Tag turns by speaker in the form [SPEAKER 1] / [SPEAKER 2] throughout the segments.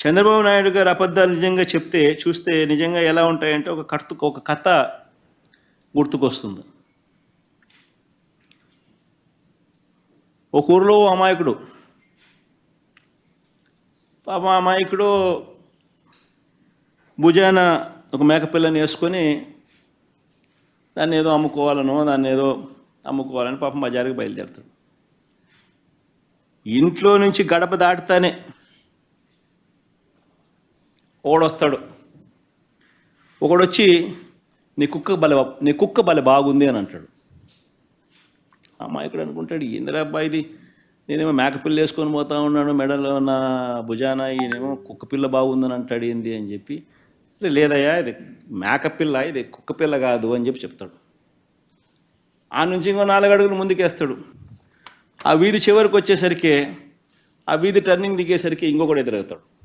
[SPEAKER 1] చంద్రబాబు నాయుడు గారు అబద్ధాలు నిజంగా చెప్తే చూస్తే నిజంగా ఎలా ఉంటాయంటే ఒక కర్త ఒక కథ గుర్తుకొస్తుంది. ఒక ఊరిలో ఓ అమాయకుడు పాప అమాయకుడు భుజాన ఒక మేకపిల్లని వేసుకొని దాన్ని ఏదో అమ్ముకోవాలనో దాన్ని ఏదో అమ్ముకోవాలని పాపం బజారుకి బయలుదేరుతాడు. ఇంట్లో నుంచి గడప దాటుతానే ఒకడొస్తాడు ఒకడొచ్చి నీ కుక్క బల నీ కుక్క బల బాగుంది అని అంటాడు. అమాయకుడు అనుకుంటాడు ఏందిరా అబ్బాయి ఇది? నేనేమో మేకపిల్ల వేసుకొని పోతా ఉన్నాను మెడలో నా భుజాన ఈయనేమో కుక్క పిల్ల బాగుందని అంటాడు ఏంది అని చెప్పి లేదయ్యా ఇది మేకపిల్ల ఇది కుక్క పిల్ల కాదు అని చెప్పి చెప్తాడు. ఆ నుంచి ఇంకో నాలుగు అడుగులు ముందుకేస్తాడు. ఆ వీధి చివరికి వచ్చేసరికి ఆ వీధి టర్నింగ్ దిగేసరికి ఇంకొకటి ఎదురవుతాడు.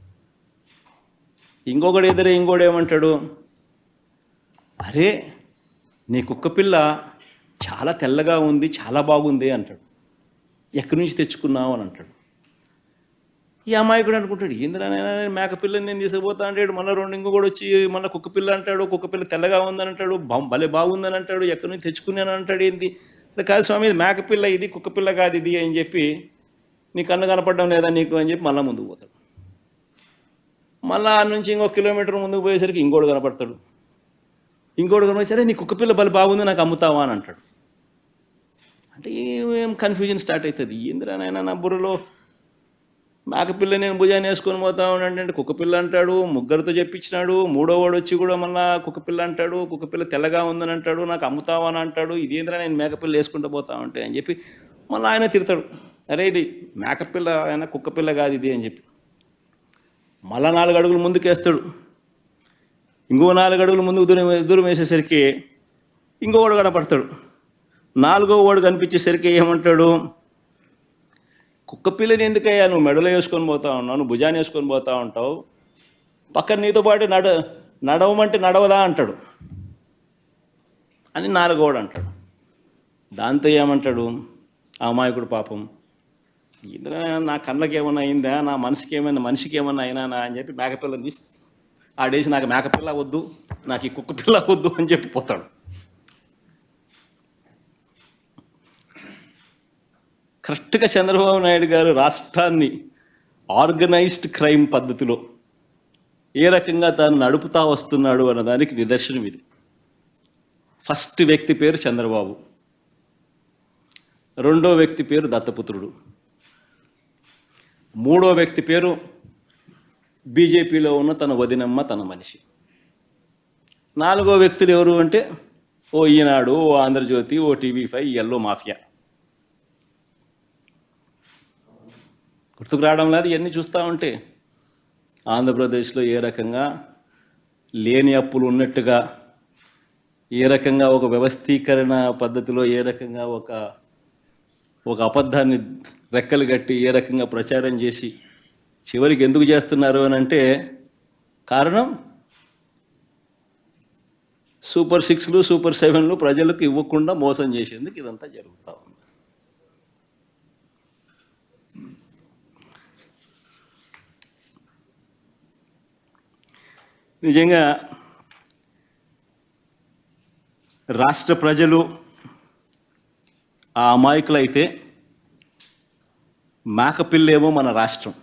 [SPEAKER 1] ఇంకొకడు ఎదురే ఇంకోడు ఏమంటాడు? అరే నీ కుక్క పిల్ల చాలా తెల్లగా ఉంది చాలా బాగుంది అంటాడు. ఎక్కడి నుంచి తెచ్చుకున్నావు? అని అంటాడు. ఈ అమాయకుడు అనుకుంటాడు ఏందిరా నేను మేక పిల్లని నేను తీసుకుపోతా అంటాడు. మళ్ళీ రెండు ఇంకొకడు వచ్చి మళ్ళీ కుక్క పిల్ల అంటాడు కుక్క పిల్ల తెల్లగా ఉందని అంటాడు. భలే బాగుందని అంటాడు. ఎక్కడి నుంచి తెచ్చుకున్నాను అంటాడు. ఏంది? కాదు స్వామి ఇది మేక పిల్ల ఇది కుక్క పిల్ల కాదు ఇది అని చెప్పి నీ కన్ను కనపడడం లేదా నీకు? అని చెప్పి మళ్ళీ ముందుకు పోతాడు. మళ్ళీ ఆ నుంచి ఇంకో కిలోమీటర్ ముందుకు పోయేసరికి ఇంకోడు కనపడతాడు. ఇంకోడు కనపడి సరే నీ కుక్కపిల్ల బలి బాగుంది నాకు అమ్ముతావా? అని అంటాడు. అంటే ఏం కన్ఫ్యూజన్ స్టార్ట్ అవుతుంది ఏందిరా నా బుర్రలో మేకపిల్ల నేను భుజాన్ని వేసుకొని పోతా ఉన్నాడు అంటే కుక్కపిల్ల అంటాడు ముగ్గురితో చెప్పించినాడు మూడో వాడు వచ్చి కూడా మళ్ళా కుక్కపిల్ల అంటాడు కుక్కపిల్ల తెల్లగా ఉందని అంటాడు నాకు అమ్ముతావా? అని అంటాడు. ఇదేంద్రా నేను మేకపిల్ల వేసుకుంటూ పోతా ఉంటే అని చెప్పి మళ్ళీ ఆయన తిడతాడు. అరే ఇది మేకపిల్ల ఆయన కుక్కపిల్ల కాదు ఇది అని చెప్పి. మళ్ళా నాలుగు అడుగులు ముందుకేస్తాడు. ఇంకో నాలుగు అడుగులు ముందుకు దూరం దూరం వేసేసరికి ఇంకో ఇంకోవాడు కనపడతాడు. నాలుగో వాడు కనిపించేసరికి ఏమంటాడు? కుక్క పిల్లని ఎందుకయ్యా నువ్వు మెడలో వేసుకొని పోతా ఉన్నావు? నువ్వు భుజాన్ని వేసుకొని పోతా ఉంటావు? పక్కన నీతో పాటు నడ నడవమంటే నడవదా అంటాడు. అని నాలుగోడు అంటాడు. దాంతో ఏమంటాడు? ఆ అమాయకుడు పాపం. ఇందులో నా కళ్ళకి ఏమైనా అయిందా? నా మనసుకి ఏమైనా మనిషికి ఏమైనా అయినా అని చెప్పి మేకపిల్లని తీసి ఆడేసి నాకు మేకపిల్ల వద్దు నాకు ఈ కుక్క పిల్ల వద్దు అని చెప్పి పోతాడు. కరెక్ట్గా చంద్రబాబు నాయుడు గారు రాష్ట్రాన్ని ఆర్గనైజ్డ్ క్రైమ్ పద్ధతిలో ఏ రకంగా తాను నడుపుతా వస్తున్నాడు అన్నదానికి నిదర్శనం ఇది. ఫస్ట్ వ్యక్తి పేరు చంద్రబాబు. రెండో వ్యక్తి పేరు దత్తపుత్రుడు. మూడో వ్యక్తి పేరు బీజేపీలో ఉన్న తన వదినమ్మ తన మనిషి. నాలుగో వ్యక్తులు ఎవరు అంటే ఓ ఈనాడు ఓ ఆంధ్రజ్యోతి ఓ టీవీ ఫైవ్ ఎల్లో మాఫియా. గుర్తుకు రావడం లేదు ఇవన్నీ చూస్తూ ఉంటే. ఆంధ్రప్రదేశ్లో ఏ రకంగా లేని అప్పులు ఉన్నట్టుగా ఏ రకంగా ఒక వ్యవస్థీకరణ పద్ధతిలో ఏ రకంగా ఒక ఒక అబద్ధాన్ని రెక్కలు కట్టి ఏ రకంగా ప్రచారం చేసి చివరికి ఎందుకు చేస్తున్నారు అని అంటే కారణం? సూపర్ సిక్స్లు సూపర్ సెవెన్లు ప్రజలకు ఇవ్వకుండా మోసం చేసేందుకు ఇదంతా జరుగుతూ ఉంది. నిజంగా రాష్ట్ర ప్రజలు ఆ అమాయకులైతే మేకపిల్లేమో మన రాష్ట్రం.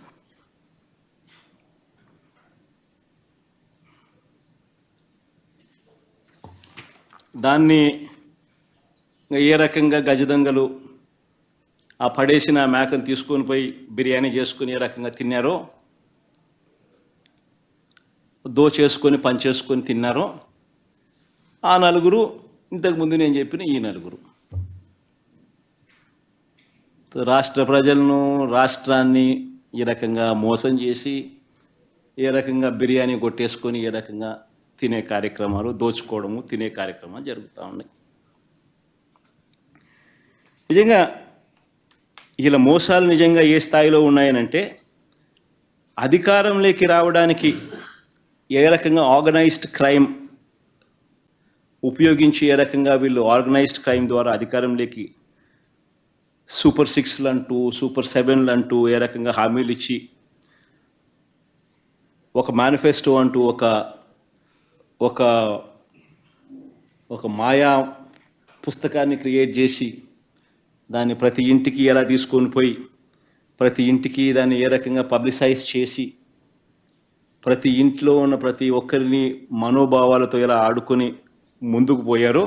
[SPEAKER 1] దాన్ని ఏ రకంగా గజదొంగలు ఆ పడేసిన మేకను తీసుకొని పోయి బిర్యానీ చేసుకుని ఏ రకంగా తిన్నారో దో చేసుకొని పని పంచేసుకొని తిన్నారో ఆ నలుగురు ఇంతకుముందు నేను చెప్పిన ఈ నలుగురు. రాష్ట్ర ప్రజలను రాష్ట్రాన్ని ఈ రకంగా మోసం చేసి ఏ రకంగా బిర్యానీ కొట్టేసుకొని ఏ రకంగా తినే కార్యక్రమాలు దోచుకోవడము తినే కార్యక్రమాలు జరుగుతూ ఉన్నాయి. నిజంగా ఇలా మోసాలు నిజంగా ఏ స్థాయిలో ఉన్నాయనంటే అధికారంలోకి రావడానికి ఏ రకంగా ఆర్గనైజ్డ్ క్రైమ్ ఉపయోగించి ఏ రకంగా వీళ్ళు ఆర్గనైజ్డ్ క్రైమ్ ద్వారా అధికారంలోకి సూపర్ సిక్స్లు అంటూ సూపర్ సెవెన్లు అంటూ ఏ రకంగా హామీలు ఇచ్చి ఒక మేనిఫెస్టో అంటూ ఒక ఒక ఒక మాయా పుస్తకాన్ని క్రియేట్ చేసి దాన్ని ప్రతి ఇంటికి ఎలా తీసుకొని పోయి ప్రతి ఇంటికి దాన్ని ఏ రకంగా పబ్లిసైజ్ చేసి ప్రతి ఇంట్లో ఉన్న ప్రతి ఒక్కరిని మనోభావాలతో ఎలా ఆడుకొని ముందుకు పోయారో